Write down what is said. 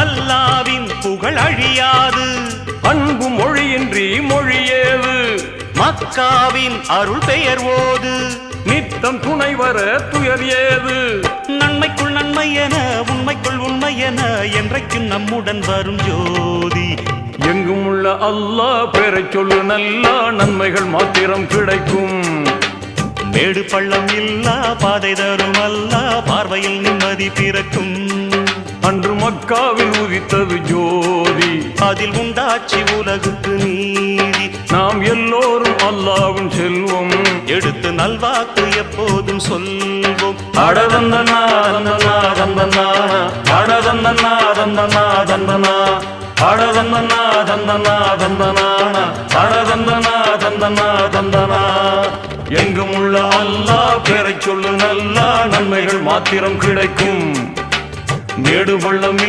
அல்லாவின் புகழ் அழியாது. அன்பு மொழியின்றி மொழியேது மக்காவின் அருள் பெயர் ஓது. நித்தம் துணை வர துயர் ஏது நன்மைக்குள் நன்மை என உண்மைக்குள் உண்மை என என்றைக்கும் நம்முடன் வரும் ஜோதி. எங்கும் உள்ள அல்லாஹ் பெறச் சொல்லு நல்லா நன்மைகள் மாத்திரம் கிடைக்கும். மேடு பள்ளம் இல்லா பாதை தரும் அல்லா பார்வையில் நிம்மதி பிறக்கும். அன்று மக்காவில் உதித்தது ஜோதி. அதில் உண்டாட்சி உலகுக்கு நீதி. நாம் எல்லோரும் அல்லாவின் செல்வம். எடுத்து நல்வாக்கு எப்போதும் சொல்வோம். அடதந்தனா தந்தனா தந்தனா அடதந்தனா தந்தனா தந்தனா அடதந்தனா தந்தனா தந்தனா அடதந்தனா தந்தனா தந்தனா எங்கும் உள்ள அல்லாஹ் பெறச் சொல்லு நல்லா நன்மைகள் மாத்திரம் கிடைக்கும். மேடு பள்ளம்